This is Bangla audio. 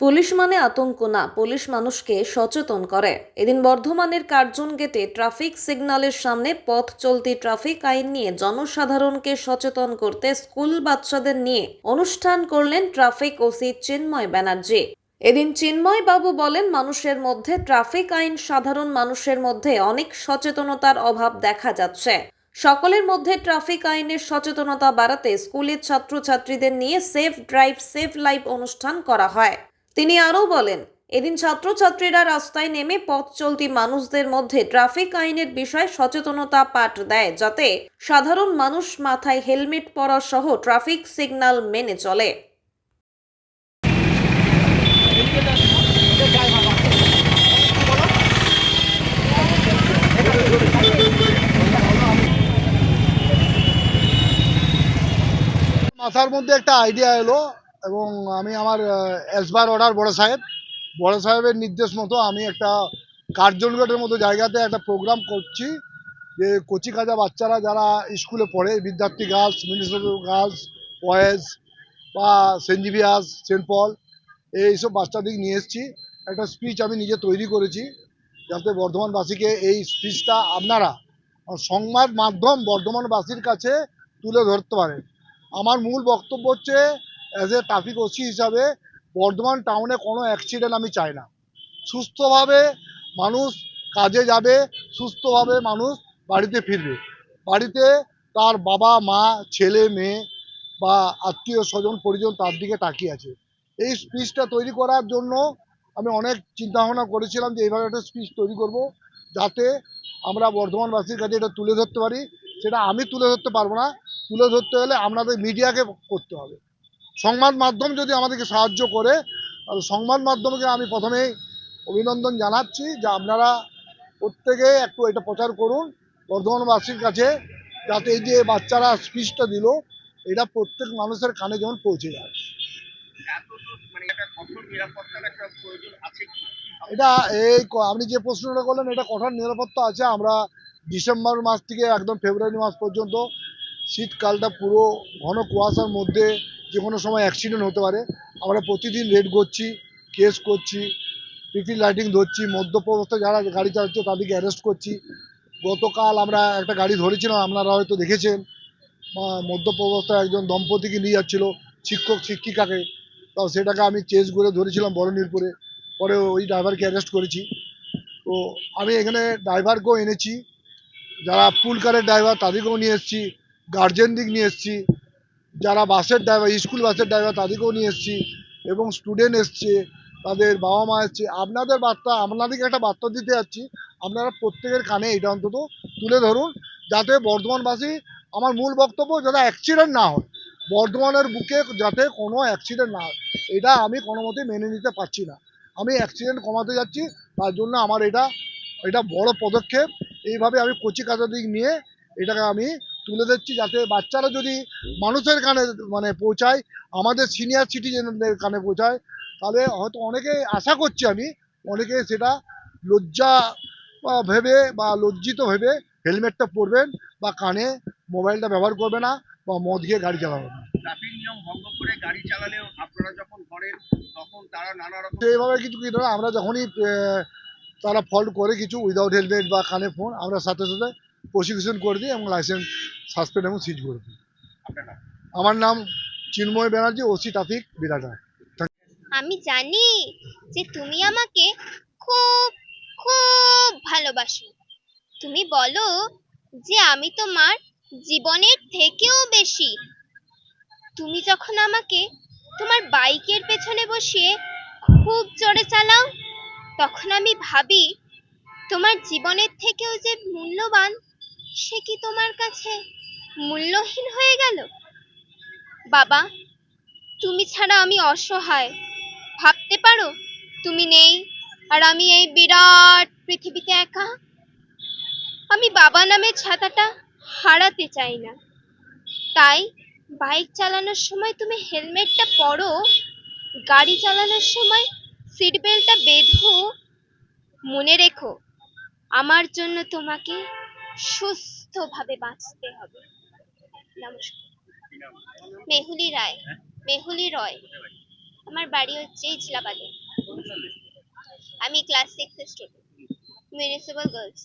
পুলিশ মানে আতঙ্ক না, পুলিশ মানুষকে সচেতন করে। এদিন বর্ধমানের কার্জন গেটে ট্রাফিক সিগন্যালের সামনে পথ চলতি ট্রাফিক আইন নিয়ে জনসাধারণকে সচেতন করতে স্কুল বাচ্চাদের নিয়ে অনুষ্ঠান করলেন ট্রাফিক ওসি চিন্ময় ব্যানার্জি। এদিন চিন্ময় বাবু বলেন, মানুষের মধ্যে ট্রাফিক আইন সাধারণ মানুষের মধ্যে অনেক সচেতনতার অভাব দেখা যাচ্ছে। সকলের মধ্যে ট্রাফিক আইনের সচেতনতা বাড়াতে স্কুলের ছাত্রছাত্রীদের নিয়ে সেফ ড্রাইভ, সেফ লাইফ অনুষ্ঠান করা হয়। তিনি আরও বলেন, এদিন ছাত্রছাত্রীরা রাস্তায় নেমে পথ চলতি মানুষদের মধ্যে ট্রাফিক আইনের বিষয়ে সচেতনতা পাঠ দেয় যাতে সাধারণ মানুষ মাথায় হেলমেট পরা সহ ট্রাফিক সিগন্যাল মেনে চলে। মাথার মধ্যে একটা আইডিয়া এলো এবং আমি আমার এসবার অর্ডার বড় সাহেব। বড় সাহেবের নির্দেশ মতো আমি একটা কার্জনগেটের মতো জায়গাতে একটা প্রোগ্রাম করছি যে কচি কাজা বাচ্চারা যারা স্কুলে পড়ে, বিদ্যার্থী গার্লস মিউনিসিপ্যাল গার্লস বয়েজ বা সেন্ট জিভিয়াস সেন্ট পল এইসব বাচ্চাদের নিয়ে এসেছি। একটা স্পিচ আমি নিজে তৈরি করেছি যাতে বর্ধমানবাসীকে এই স্পিচটা আপনারা সংবাদ মাধ্যম বর্ধমানবাসীর কাছে তুলে ধরতে পারেন। আমার মূল বক্তব্য হচ্ছে অ্যাজ এ ট্রাফিক ওসি হিসাবে বর্ধমান টাউনে কোনো অ্যাক্সিডেন্ট আমি চাই না। সুস্থভাবে মানুষ কাজে যাবে, সুস্থভাবে মানুষ বাড়িতে ফিরবে। বাড়িতে তার বাবা, মা, ছেলে, মেয়ে বা আত্মীয় স্বজন পরিজন তার দিকে তাকিয়ে আছে। এই স্পিচটা তৈরি করার জন্য আমি অনেক চিন্তা ভাবনা করেছিলাম যে এইভাবে একটা স্পিচ তৈরি করব যাতে আমরা বর্ধমানবাসীর কাছে এটা তুলে ধরতে পারি। সেটা আমি তুলে ধরতে পারব না। তুলে ধরতে হলে আপনাদের মিডিয়াকে করতে হবে। সংবাদ মাধ্যম যদি আমাদেরকে সাহায্য করে, তাহলে সংবাদ মাধ্যমকে আমি প্রথমেই অভিনন্দন জানাচ্ছি যে আপনারা প্রত্যেকে একটু এটা প্রচার করুন। বর্ধমানবাসীর কাছে যাতে এই যে বাচ্চারা স্পিচটা দিল, এটা প্রত্যেক মানুষের কানে যেমন পৌঁছে যায়। এটা এই আপনি যে প্রশ্নটা করলেন, এটা কঠোর নিরাপত্তা আছে। আমরা ডিসেম্বর মাস থেকে একদম ফেব্রুয়ারি মাস পর্যন্ত শীতকালটা পুরো ঘন কুয়াশার মধ্যে যে কোনো সময় অ্যাক্সিডেন্ট হতে পারে। আমরা প্রতিদিন রেড করছি কেস করছি পিপি লাইটিং ধরছি মদ্যপ যারা গাড়ি চালাচ্ছে তাদেরকে অ্যারেস্ট করছি। গতকাল আমরা একটা গাড়ি ধরেছিলাম, আপনারা হয়তো দেখেছেন। অবস্থায় একজন দম্পতিকে নিয়ে যাচ্ছিল, শিক্ষক, শিক্ষিকাকে। তাও সেটাকে আমি চেস করে ধরেছিলাম বড়নীরপুরে। পরে ওই ড্রাইভারকে অ্যারেস্ট করেছি। তো আমি এখানে ড্রাইভারকেও এনেছি। যারা পুল কারের ড্রাইভার তাদেরকেও নিয়ে এসেছি। গার্জেনদিক নিয়ে এসেছি। যারা বাসের ড্রাইভার স্কুল বাসের ড্রাইভার তাদেরকেও নিয়ে এসেছি। এবং স্টুডেন্ট এসছে, তাদের বাবা মা এসছে। আপনাদের বার্তা, আপনাদেরকে একটা বার্তা দিতে যাচ্ছি। আপনারা প্রত্যেকের কানে এটা অন্তত তুলে ধরুন, যাতে বর্ধমানবাসী, আমার মূল বক্তব্য যাতে অ্যাক্সিডেন্ট না হয়। বর্ধমানের বুকে যাতে কোনো অ্যাক্সিডেন্ট না হয়। এটা আমি কোনো মতেই মেনে নিতে পারছি না। আমি অ্যাক্সিডেন্ট কমাতে যাচ্ছি, তার জন্য আমার এটা এটা বড় পদক্ষেপ। এইভাবে আমি কচি কাজা দিক নিয়ে এটাকে আমি তুলে দিচ্ছি যাতে বাচ্চারা যদি মানুষের কানে মানে পৌঁছায় আমাদের সিনিয়র সিটিজেনদের কানে পৌঁছায় তাহলে হয়তো অনেকে আশা করছি আমি অনেকে সেটা লজ্জা ভেবে বা লজ্জিত ভেবে হেলমেটটা পরবেন বা কানে মোবাইলটা ব্যবহার করবে না বা মদ খেয়ে গাড়ি চালাবে না। ট্রাফিক নিয়ম ভঙ্গ করে গাড়ি চালালেও আপনারা যখন করেন তখন তারা নানা রকম তো এইভাবে কিছু কিছু না আমরা যখনই তারা ফল্ট করে কিছু উইদাউট হেলমেট বা কানে ফোন আমরা সাথে সাথে প্রসিকিউশন করে দিই এবং লাইসেন্স সাসপেন্ড এবং সিজ করে দিই আপনার নাম। আমার নাম চিন্ময় ব্যানার্জি ওসি ট্রাফিক বিরাটায় আমি জানি যে তুমি আমাকে খুব খুব ভালোবাসো। তুমি বলো যে আমি তোমার জীবনের থেকেও বেশি। তুমি যখন আমাকে তোমার বাইকের পেছনে বসিয়ে খুব জোরে চালাও তখন আমি ভাবি তোমার জীবনের থেকেও যে মূল্যবান সে কি তোমার কাছে? মূল্যহীন হয়ে গেল? বাবা, তুমি ছাড়া আমি অসহায়। ভাবতে পারো, তুমি নেই, আর আমি এই বিরাট পৃথিবীতে একা? আমি বাবা নামের ছাতাটা হারাতে চাই না। তাই বাইক চালানোর সময় তুমি হেলমেটটা পরো, গাড়ি চালানোর সময় সিট বেল্টটা বেঁধো। মনে রেখো, আমার জন্য তোমাকে সুস্থভাবে বাঁচতে হবে। মেহুলি রায়। মেহুলি রয়। আমার বাড়ি হচ্ছে ইচলাপালে আমি class six student municipal girls